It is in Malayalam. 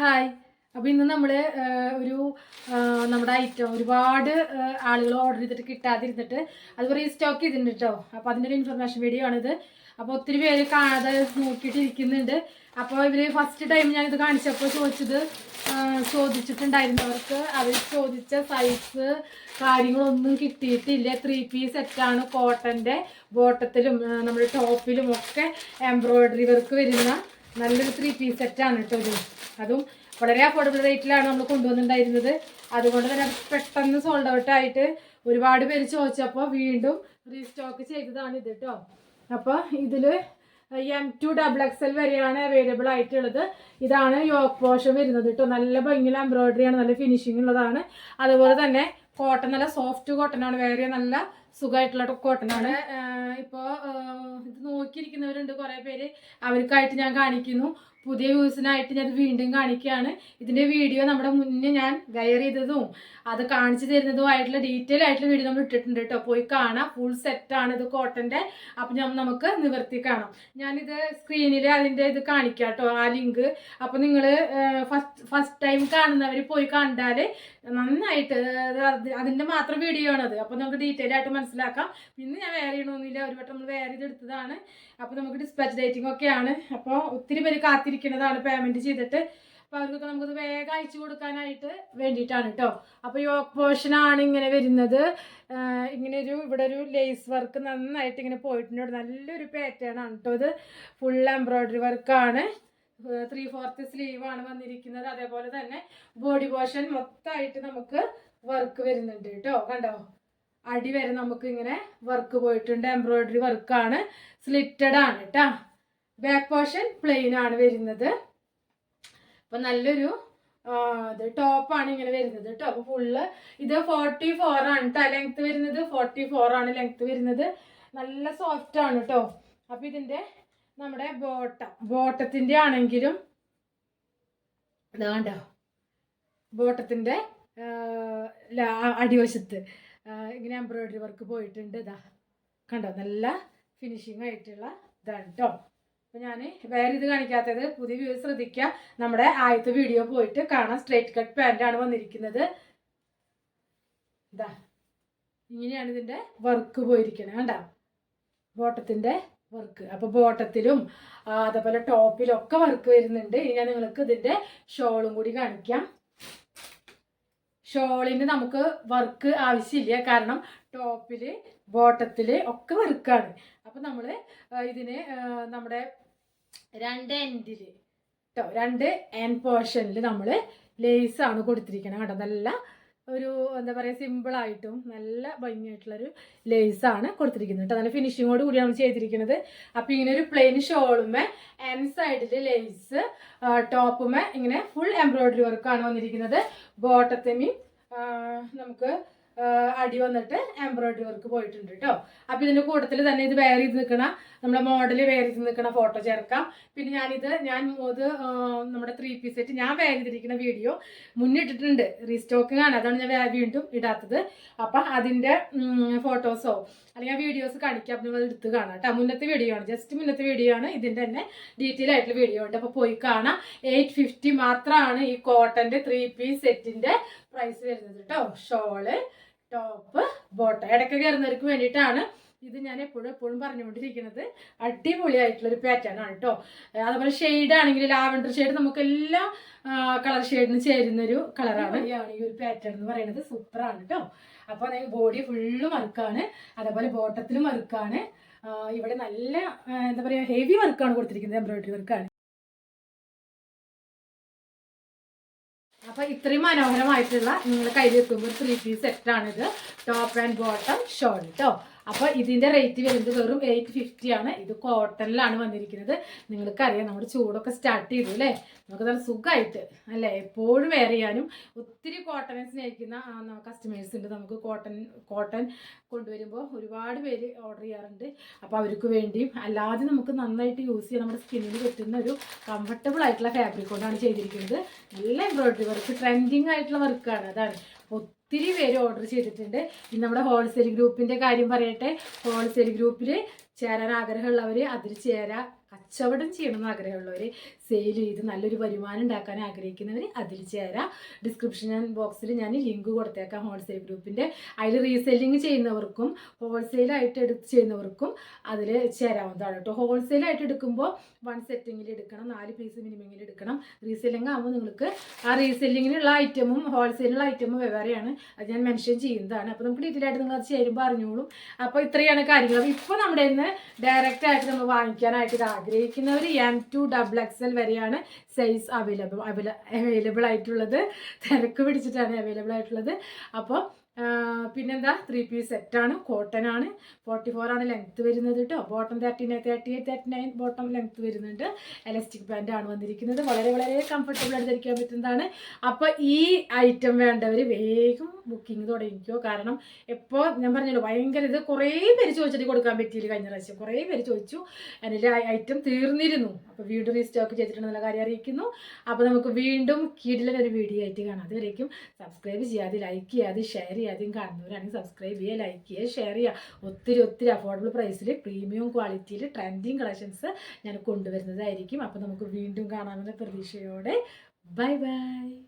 ഹായ്. അപ്പോൾ ഇന്ന് നമ്മൾ ഒരു നമ്മുടെ ഐറ്റം ഒരുപാട് ആളുകൾ ഓർഡർ ചെയ്തിട്ട് കിട്ടാതിരുന്നിട്ട് അത് സ്റ്റോക്ക് ചെയ്തിട്ടുണ്ട് കേട്ടോ അപ്പോൾ അതിന്റെ ഒരു ഇൻഫർമേഷൻ വീഡിയോ ആണിത്. അപ്പോൾ ഒത്തിരി പേര് കാണാതെ നോക്കിയിട്ട് ഇരിക്കുന്നുണ്ട്. അപ്പോൾ ഇവർ ഫസ്റ്റ് ടൈം ഞാനിത് കാണിച്ചപ്പോൾ ചോദിച്ചത് ചോദിച്ചിട്ടുണ്ടായിരുന്നവർക്ക് അവർ ചോദിച്ച സൈസ് കാര്യങ്ങളൊന്നും കിട്ടിയിട്ടില്ല. ത്രീ പീസ് സെറ്റാണ് കോട്ടന്റെ ബോട്ടത്തിലും നമ്മുടെ ടോപ്പിലും ഒക്കെ എംബ്രോയിഡറി വർക്ക് വരുന്ന നല്ലൊരു ത്രീ പീസ് സെറ്റാണ് കേട്ടോ ഇത്. അതും വളരെ അഫോർഡബിൾ റേറ്റിലാണ് നമ്മൾ കൊണ്ടുവന്നിട്ടുണ്ടായിരുന്നത് അതുകൊണ്ട് തന്നെ പെട്ടെന്ന് സോൾഡ് ഔട്ട് ആയിട്ട് ഒരുപാട് പേര് ചോദിച്ചപ്പോൾ വീണ്ടും റീസ്റ്റോക്ക് ചെയ്തതാണ് ഇത് കേട്ടോ അപ്പോൾ ഇതിൽ M to double X L വരെയാണ് അവൈലബിൾ ആയിട്ടുള്ളത്. ഇതാണ് യോക്ക് പോഷൻ വരുന്നത് കേട്ടോ നല്ല ഭംഗിയുള്ള എംബ്രോയിഡറി ആണ് നല്ല ഫിനിഷിംഗ് ഉള്ളതാണ്. അതുപോലെ തന്നെ കോട്ടൺ നല്ല സോഫ്റ്റ് കോട്ടൺ ആണ്. വേറെ നല്ല സുഖമായിട്ടുള്ള കോട്ടനാണ്. ഇപ്പോൾ ഇത് നോക്കിയിരിക്കുന്നവരുണ്ട് കുറേ പേര്. അവർക്കായിട്ട് ഞാൻ കാണിക്കുന്നു. പുതിയ വ്യൂസിനായിട്ട് ഞാൻ വീണ്ടും കാണിക്കുകയാണ്. ഇതിന്റെ വീഡിയോ നമ്മുടെ മുന്നേ ഞാൻ ഗയർ ചെയ്തതും അത് കാണിച്ചു തരുന്നതുമായിട്ടുള്ള ഡീറ്റെയിൽ ആയിട്ടുള്ള വീഡിയോ നമ്മൾ ഇട്ടിട്ടുണ്ട് കേട്ടോ പോയി കാണാം. ഫുൾ സെറ്റാണ് ഇത് കോട്ടന്റെ അപ്പം ഞാൻ നമുക്ക് നിവർത്തി കാണാം. ഞാനിത് സ്ക്രീനിൽ അതിന്റെ ഇത് കാണിക്കാം കേട്ടോ ആ ലിങ്ക്. അപ്പം നിങ്ങൾ ഫസ്റ്റ് ഫസ്റ്റ് ടൈം കാണുന്നവർ പോയി കണ്ടാൽ നന്നായിട്ട് അത് അത് അതിന്റെ മാത്രം വീഡിയോ ആണത്. അപ്പം നമുക്ക് ഡീറ്റെയിൽ ആയിട്ട് മനസ്സിലാക്കാം. പിന്നെ ഞാൻ വേറെ ചെയ്യണമെന്നില്ല ഒരു വട്ടം നമ്മൾ വേറെ ചെയ്തെടുത്തതാണ്. അപ്പോൾ നമുക്ക് ഡിസ്പാച്ച് ഡേറ്റിംഗ് ഒക്കെയാണ്. അപ്പോൾ ഒത്തിരി പേര് കാത്തിരിക്കുന്നതാണ് പേയ്മെന്റ് ചെയ്തിട്ട്. അപ്പോൾ അവർക്കൊക്കെ നമുക്കത് വേഗം അയച്ചു കൊടുക്കാനായിട്ട് വേണ്ടിയിട്ടാണ് കേട്ടോ അപ്പോൾ യോക്ക് പോർഷനാണ് ഇങ്ങനെ വരുന്നത്. ഇങ്ങനെ ഒരു ഇവിടെ ഒരു ലേസ് വർക്ക് നന്നായിട്ട് ഇങ്ങനെ പോയിട്ടുണ്ട്. നല്ലൊരു പാറ്റേൺ ആണ് കേട്ടോ ഇത്. ഫുൾ എംബ്രോയ്ഡറി വർക്കാണ് ത്രീ ഫോർത്ത് സ്ലീവ് ആണ് വന്നിരിക്കുന്നത്. അതേപോലെ തന്നെ ബോഡി പോർഷൻ മൊത്തമായിട്ട് നമുക്ക് വർക്ക് വരുന്നുണ്ട് കേട്ടോ കണ്ടോ? അടി വരെ നമുക്ക് ഇങ്ങനെ വർക്ക് പോയിട്ടുണ്ട് എംബ്രോയ്ഡറി വർക്കാണ് സ്ലിറ്റഡ് ആണ് കേട്ടോ ബാക്ക് പോർഷൻ പ്ലെയിൻ ആണ് വരുന്നത്. അപ്പം നല്ലൊരു ഇത് ടോപ്പാണ് ഇങ്ങനെ വരുന്നത് കേട്ടോ അപ്പോൾ ഫുള്ള് ഇത് ഫോർട്ടി ഫോർ ആണ് കേട്ടോ ലെങ്ത് വരുന്നത് ഫോർട്ടി ഫോർ ആണ് ലെങ്ത് വരുന്നത്. നല്ല സോഫ്റ്റ് ആണ് കേട്ടോ അപ്പോൾ ഇതിന്റെ നമ്മുടെ ബോട്ടം ബോട്ടത്തിന്റെ ആണെങ്കിലും ഇതാണ്ടോ ബോട്ടത്തിന്റെ അടിവശത്ത്. ഇങ്ങനെ എംബ്രോയിഡറി വർക്ക് പോയിട്ടുണ്ട് ഇതാ കണ്ടോ? നല്ല ഫിനിഷിംഗ് ആയിട്ടുള്ള ഇതാണ് കേട്ടോ അപ്പോൾ ഞാൻ വേറെ ഇത് കാണിക്കാത്തത് പുതിയ വ്യൂ ശ്രദ്ധിക്കുക നമ്മുടെ ആദ്യത്തെ വീഡിയോ പോയിട്ട് കാണാം സ്ട്രേറ്റ് കട്ട് പാന്റാണ് വന്നിരിക്കുന്നത്. ഇതാ ഇങ്ങനെയാണ് ഇതിന്റെ വർക്ക് പോയിരിക്കുന്നത് കണ്ടോ? ബോട്ടത്തിന്റെ വർക്ക് അപ്പോൾ ബോട്ടത്തിലും അതേപോലെ ടോപ്പിലും ഒക്കെ വർക്ക് വരുന്നുണ്ട്. ഇനി ഞാൻ നിങ്ങൾക്ക് ഇതിന്റെ ഷോളും കൂടി കാണിക്കാം. ഷോളിന് നമുക്ക് വർക്ക് ആവശ്യമില്ല. കാരണം ടോപ്പിൽ ബോട്ടത്തിൽ ഒക്കെ വർക്കാണ് അപ്പം നമ്മൾ ഇതിന് നമ്മുടെ രണ്ട് എൻഡിൽ കേട്ടോ രണ്ട് എൻ പോർഷനിൽ നമ്മൾ ലേസാണ് കൊടുത്തിരിക്കണം കേട്ടോ നല്ല ഒരു എന്താ പറയുക സിമ്പിളായിട്ടും നല്ല ഭംഗിയായിട്ടുള്ളൊരു ലേസാണ് കൊടുത്തിരിക്കുന്നത് കേട്ടോ. നല്ല ഫിനിഷിങ്ങോട് കൂടിയാണ് നമ്മൾ ചെയ്തിരിക്കുന്നത്. അപ്പോൾ ഇങ്ങനെ ഒരു പ്ലെയിൻ ഷോളുമേ എൻ സൈഡിൽ ലേസ് ടോപ്പുമേ ഇങ്ങനെ ഫുൾ എംബ്രോയിഡറി വർക്കാണ് വന്നിരിക്കുന്നത്. ബോട്ടത്തെമി നമുക്ക് അടി വന്നിട്ട് എംബ്രോയിഡറി വർക്ക് പോയിട്ടുണ്ട് കേട്ടോ അപ്പൊ ഇതിന്റെ കൂട്ടത്തിൽ തന്നെ ഇത് വെയർ ചെയ്ത് നിൽക്കണ നമ്മുടെ മോഡൽ വെയർ ചെയ്ത് നിൽക്കണ ഫോട്ടോ ചേർക്കാം. പിന്നെ ഞാനിത് ഞാൻ ഇത് നമ്മുടെ ത്രീ പീസ് സെറ്റ് ഞാൻ വെയർ ചെയ്തിരിക്കുന്ന വീഡിയോ മുന്നിട്ടിട്ടുണ്ട്. റീസ്റ്റോക്കിംഗ് ആണ്. അതാണ് ഞാൻ വീണ്ടും ഇടാത്തത്. അപ്പൊ അതിന്റെ ഫോട്ടോസോ അല്ലെങ്കിൽ വീഡിയോസ് കാണിക്കാം. നിങ്ങൾ എടുത്ത് കാണാം കേട്ടോ മുന്നത്തെ വീഡിയോ ആണ്. ജസ്റ്റ് മുന്നത്തെ വീഡിയോ ആണ്. ഇതിന്റെ തന്നെ ഡീറ്റെയിൽ ആയിട്ടുള്ള വീഡിയോ ഉണ്ട്. അപ്പൊ പോയി കാണാം. എയ്റ്റ് ഫിഫ്റ്റി മാത്രമാണ് ഈ കോട്ടന്റെ ത്രീ പീസ് സെറ്റിന്റെ പ്രൈസ് വരുന്നത് കേട്ടോ ഷോൾ ടോപ്പ് ബോട്ട ഇടയ്ക്ക് കയറുന്നവർക്ക് വേണ്ടിയിട്ടാണ് ഇത് ഞാൻ എപ്പോഴും എപ്പോഴും പറഞ്ഞുകൊണ്ടിരിക്കുന്നത്. അടിപൊളിയായിട്ടുള്ളൊരു പാറ്റേൺ ആണ് കേട്ടോ അതുപോലെ ഷെയ്ഡ് ആണെങ്കിൽ ലാവൻഡർ ഷെയ്ഡ് നമുക്ക് എല്ലാ കളർ ഷെയ്ഡിന് ചേരുന്നൊരു കളറാണ് ഈ ഒരു പാറ്റേൺ എന്ന് പറയുന്നത് സൂപ്പറാണ് കേട്ടോ അപ്പോൾ ബോഡി ഫുള്ളും വർക്കാണ് അതേപോലെ ബോട്ടത്തിലും വർക്കാണ് ഇവിടെ നല്ല എന്താ പറയുക ഹെവി വർക്കാണ് കൊടുത്തിരിക്കുന്നത് എംബ്രോയിഡറി വർക്കാണ് അപ്പൊ ഇത്രയും മനോഹരമായിട്ടുള്ള നിങ്ങൾ കയ്യിൽ വെക്കുമ്പോൾ ത്രീ പീസ് സെറ്റ് ആണിത്. ടോപ്പ് ആൻഡ് ബോട്ടം ഷോർട്ട് കേട്ടോ അപ്പൊ ഇതിന്റെ റേറ്റ് വരുന്നത് വെറും എയ്റ്റ് ഫിഫ്റ്റി ആണ്. ഇത് കോട്ടണിലാണ് വന്നിരിക്കുന്നത്. നിങ്ങൾക്കറിയാം നമ്മുടെ ചൂടൊക്കെ സ്റ്റാർട്ട് ചെയ്തു അല്ലേ? നമുക്ക് നല്ല സുഖമായിട്ട് അല്ലേ? എപ്പോഴും വെയർ ചെയ്യാനും ഒത്തിരി കോട്ടനെ സ്നേഹിക്കുന്ന കസ്റ്റമേഴ്സ് ഉണ്ട്. നമുക്ക് കോട്ടൺ കോട്ടൺ കൊണ്ടുവരുമ്പോൾ ഒരുപാട് പേര് ഓർഡർ ചെയ്യാറുണ്ട്. അപ്പോൾ അവർക്ക് വേണ്ടിയും അല്ലാതെ നമുക്ക് നന്നായിട്ട് യൂസ് ചെയ്യാൻ നമ്മുടെ സ്കിന്നിന് പറ്റുന്ന ഒരു കംഫർട്ടബിൾ ആയിട്ടുള്ള ഫാബ്രിക് കൊണ്ടാണ് ചെയ്തിരിക്കുന്നത്. നല്ല എംബ്രോയിഡറി വർക്ക് ട്രെൻഡിങ് ആയിട്ടുള്ള വർക്കാണ് അതാണ്. ഒത്തിരി പേര് ഓർഡർ ചെയ്തിട്ടുണ്ട്. ഇനി നമ്മുടെ ഹോൾസെയിൽ ഗ്രൂപ്പിന്റെ കാര്യം പറയട്ടെ. ഹോൾസെയിൽ ഗ്രൂപ്പിൽ ചേരാൻ ആഗ്രഹമുള്ളവർ അതിൽ ചേരാ. കച്ചവടം ചെയ്യണമെന്ന് ആഗ്രഹമുള്ളവർ സെയിൽ ചെയ്ത് നല്ലൊരു വരുമാനം ഉണ്ടാക്കാൻ ആഗ്രഹിക്കുന്നവർ അതിൽ ചേരാം. ഡിസ്ക്രിപ്ഷൻ ബോക്സിൽ ഞാൻ ലിങ്ക് കൊടുത്തേക്കാം ഹോൾസെയിൽ ഗ്രൂപ്പിന്റെ അതിൽ റീസെല്ലിങ് ചെയ്യുന്നവർക്കും ഹോൾസെയിലായിട്ട് എടുത്ത് ചെയ്യുന്നവർക്കും അതിൽ ചേരാവുന്നതാണ് കേട്ടോ. ഹോൾസെയിലായിട്ട് എടുക്കുമ്പോൾ വൺ സെറ്റിങ്ങിൽ എടുക്കണം നാല് പീസ് മിനിമങ്ങിൽ എടുക്കണം. റീസെല്ലിംഗ് ആകുമ്പോൾ നിങ്ങൾക്ക് ആ റീസെല്ലിങ്ങിനുള്ള ഐറ്റമും ഹോൾസെയിലുള്ള ഐറ്റമും വെവ്വേറെയാണ് അത് ഞാൻ മെൻഷൻ ചെയ്യുന്നതാണ്. അപ്പോൾ നമുക്ക് ഡീറ്റെയിൽ ആയിട്ട് നിങ്ങൾ അത് ചേരുമ്പോൾ അറിഞ്ഞോളും. അപ്പോൾ ഇത്രയാണ് കാര്യങ്ങൾ. അപ്പോൾ ഇപ്പോൾ നമ്മുടെ ഇന്ന് ഡയറക്റ്റ് ആയിട്ട് നമ്മൾ വാങ്ങിക്കാനായിട്ട് ഇത് ആഗ്രഹിക്കുന്നവർ എം ടു ഡബിൾ എക്സൽ വരെയാണ് സൈസ് അവൈലബിൾ അവൈലബിൾ ആയിട്ടുള്ളത്. തിരക്ക് പിടിച്ചിട്ടാണ് അവൈലബിൾ ആയിട്ടുള്ളത്. അപ്പോൾ പിന്നെന്താ? ത്രീ പീസ് സെറ്റാണ് കോട്ടൺ ആണ്. ഫോർട്ടി ഫോർ ആണ് ലെങ്ത്ത് വരുന്നത് കേട്ടോ bottom thirty nine thirty eight thirty nine bottom length വരുന്നുണ്ട്. എലാസ്റ്റിക് പാന്റ് ആണ് വന്നിരിക്കുന്നത്. വളരെ വളരെ കംഫർട്ടബിൾ ആയിട്ട് ധരിക്കാൻ പറ്റുന്നതാണ്. അപ്പോൾ ഈ ഐറ്റം വേണ്ടവർ വേഗം ബുക്കിംഗ് തുടങ്ങിക്കോ? കാരണം എപ്പോൾ ഞാൻ പറഞ്ഞല്ലോ ഭയങ്കര ഇത് കുറേ പേര് ചോദിച്ചിട്ട് കൊടുക്കാൻ പറ്റിയില്ല കഴിഞ്ഞ പ്രാവശ്യം. കുറേ പേര് ചോദിച്ചു. അതിന്റെ ഐറ്റം തീർന്നിരുന്നു. അപ്പോൾ വീണ്ടും റീസ്റ്റോക്ക് ചെയ്തിട്ടുണ്ടെന്നുള്ള കാര്യം അറിയിക്കുന്നു. അപ്പോൾ നമുക്ക് വീണ്ടും കീഴിലൊരു വീഡിയോ ആയിട്ട് കാണാം. അതുവരേക്കും സബ്സ്ക്രൈബ് ചെയ്യാതെ ലൈക്ക് ചെയ്യാതെ ഷെയർ ചെയ്യാതെയും കാണുന്നവരാണെങ്കിൽ സബ്സ്ക്രൈബ് ചെയ്യുക ലൈക്ക് ചെയ്യുക ഷെയർ ചെയ്യുക. ഒത്തിരി ഒത്തിരി അഫോർഡബിൾ പ്രൈസിൽ പ്രീമിയം ക്വാളിറ്റിയിൽ ട്രെൻഡിങ് കളക്ഷൻസ് ഞാൻ കൊണ്ടുവരുന്നതായിരിക്കും. അപ്പോൾ നമുക്ക് വീണ്ടും കാണാമെന്ന പ്രതീക്ഷയോടെ. Bye bye